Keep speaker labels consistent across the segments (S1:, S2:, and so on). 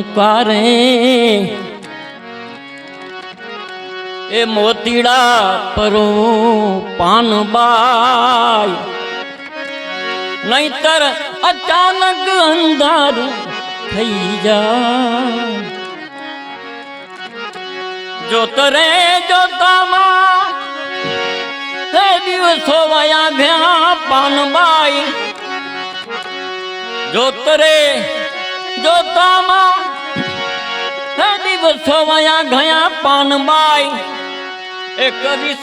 S1: ચમકારે એ મોતીડા પરો પાનબાઈ નહીતર અચાનક અંધારું થઈ જાય. જોતરે જોતામાં હે દિવસો વયા ગયા પાનબાઈ જોત રે જોતામાં દિવસો વયા ગયા પાનબાઈ એકવીસ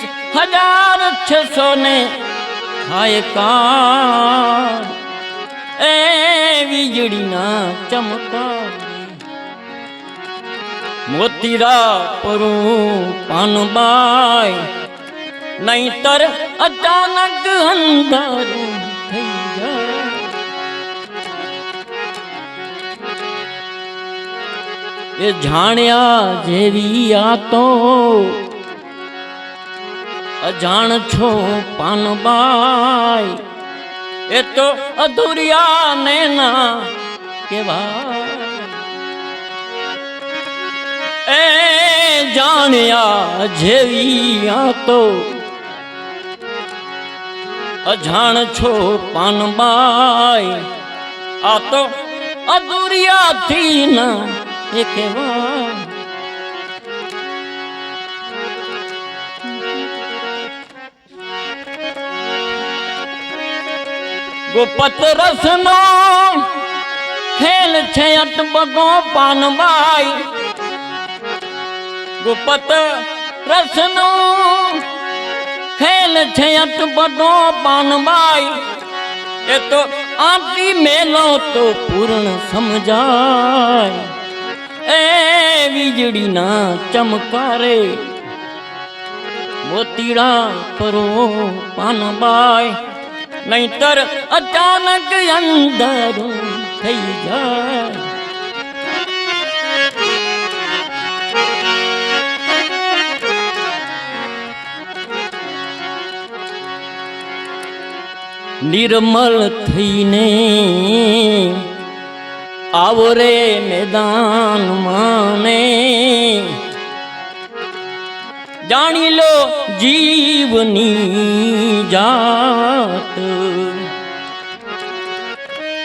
S1: એ વીજળીના ચમકાર મોતીરા પરું પાનબાઈ, નહીતર અચાનક અંધારું થઈ જાય. એ જાણ્યા જેવી આ તો. અજાણ છો પાનબાઈ, એ તો અધુરિયા ને ના કેવા એ જાણ્યા જેવી આ તો. અજાણ છો પાનબાઈ, આ તો અધુરિયાથી ના એ કહેવાય ગોપત રસનો ખેલ છે અટબગો પાનબાઈ. ગોપત રસનો ખેલ છે અટબગો પાનબાઈ. એ તો આટી મેલો તો પૂર્ણ સમજાય. એ વીજળીના ચમકારે. મોતીડા કરો પાનબાઈ નહીતર અચાનક અંદર થઈ જાય. નિર્મલ થઈને આવો રે મેદાન માને. જાણી લો જીવની જાત.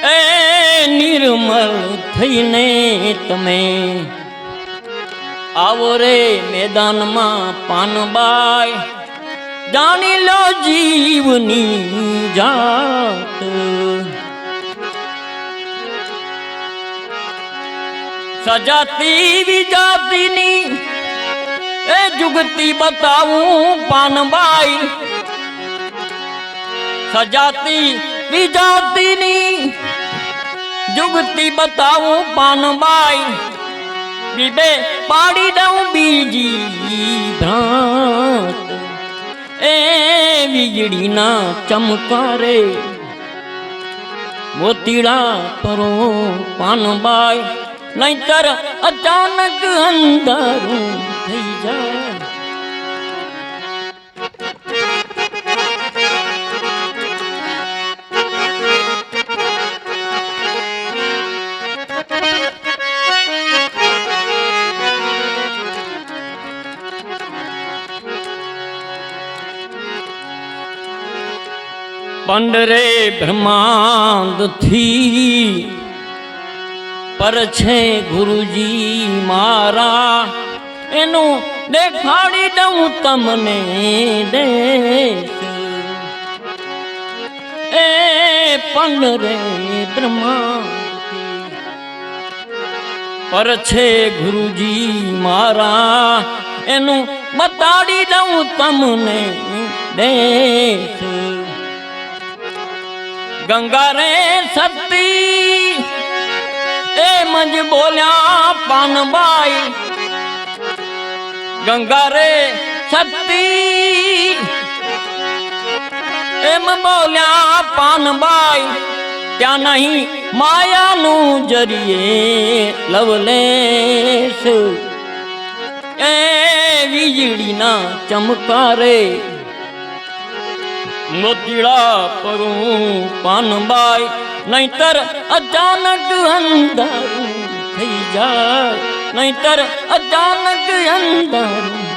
S1: એ નિર્મલ થઈને તમે આવો રે મેદાનમાં પાનબાઈ. જાણી લો જીવની જાત. સજાતી વિજાતીની એ જુગતી બતાવું પાનબાઈ. સજાતી વિજાતીની જુગતી બતાવું પાનબાઈ. બીબે પાડી દઉં બીજી ભ્રાંત એ વીજળીના ચમકારે મોતીડા પરો પાનબાઈ. નહીતર અચાનક અંધારું થઈ જાય. પંડરે બ્રહ્માંડથી પર છે ગુરુજી મારા? એનું દેખાડી દઉં તમને દેશ. એ પણ રે બ્રહ્મા પર છે ગુરુજી મારા? એનું બતાડી દઉં તમને દેશ. ગંગા રે સતી એમ જ બોલ્યા, પાનબાઈ, ગંગા રે સતી એમ બોલ્યા, પાનબાઈ, ત્યાં નહીં માયાનું જરીએ લવલેશ એ વીજળીના ચમકારે મોતીડા પરું, પાનબાઈ નહીતર અચાનક અંધારું થઈ જાય નહીતર અચાનક અંધારું